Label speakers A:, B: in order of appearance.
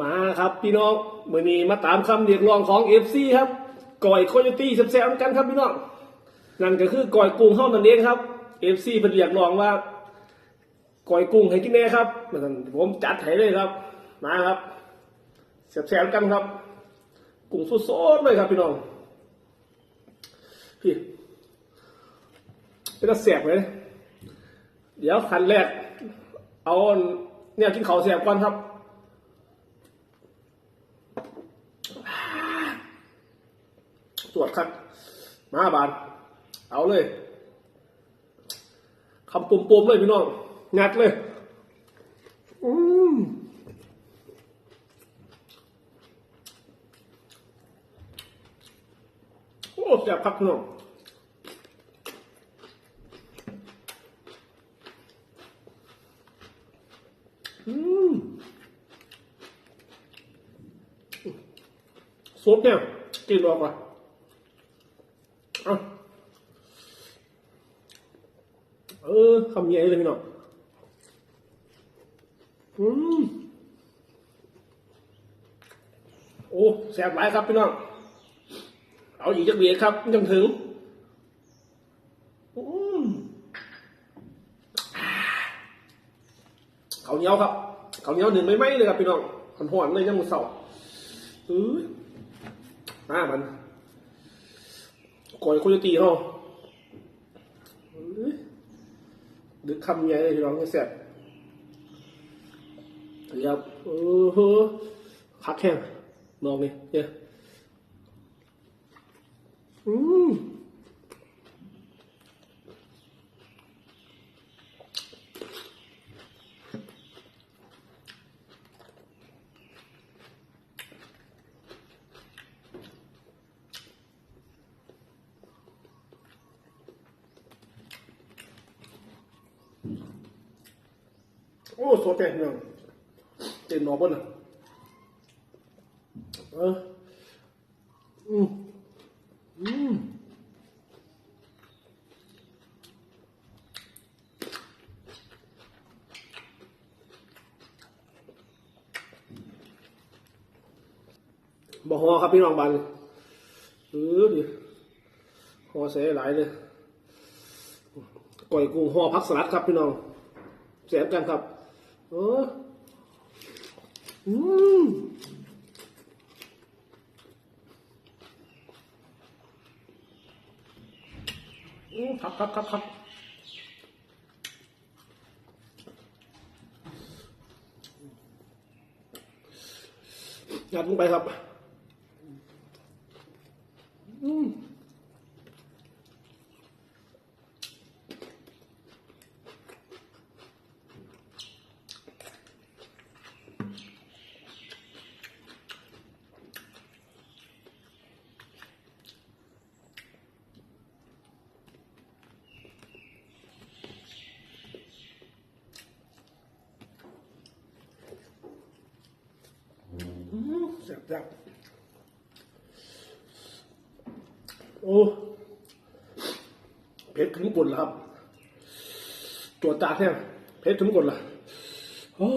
A: มาครับพี่น้องเมื่อนี้มาตามคำเรียกร้องของเอฟซีครับก่อยโคโยตี้แซ่บๆกันครับพี่น้องนั่นก็คือก่อยกุ้งเฮ้านั่นเองครับเอฟซีเพิ่นเรียกร้องว่าก่อยกุ้งให้กินแน่ครับนั่นผมจัดให้เลยครับ มาครับแซ่บๆกันครับ กุ้งสดๆเลยครับพี่น้องพี่เป็นตาแสบเลย เดี๋ยวขั้นแรก เอาเนี่ยกินข้าแสบก่อนครับ ตรวจครับมาบานเอาเลยคำปุ่มๆเลยพี่น้องงัดเลย อืมโอ้แซ่บครับพี่น้องอืมซุปเนี่ยกินออกมา เออคำใหญ่เลยพี่น้องอืมโอ้แสบหลายครับพี่น้อง เอาอีกจักเบียครับยังถึงอืมเขาเหนียวครับ เขาเหนียวหนึ่งไม่ไหมเลยครับพี่น้องหอนหอนๆเลยยังมือเสาเอ้ยมามัน ก่อยโคโยตีเขาดึกคำใหญ่เลยพี่น้องไม่แซ่บเดี๋ยวเออเฮ้อคักแห้งมองนี่เนี่ยอืม โอ้โซเต็มเนี่ยเต็มหนอบนอะเอออืมอืมบ่ฮอครับพี่น้องบันเออดิฮอเสียหลายเลยก่อยกุ้งห่อพักสลัดครับพี่น้องแสบกันครับ เอออืมอืมครับครับครับครับยัดลงไปครับ อืม จังโอ้เพชรถึงกดแล้วครับ ตัวจาแท้เพชรถึงกุนละโอ้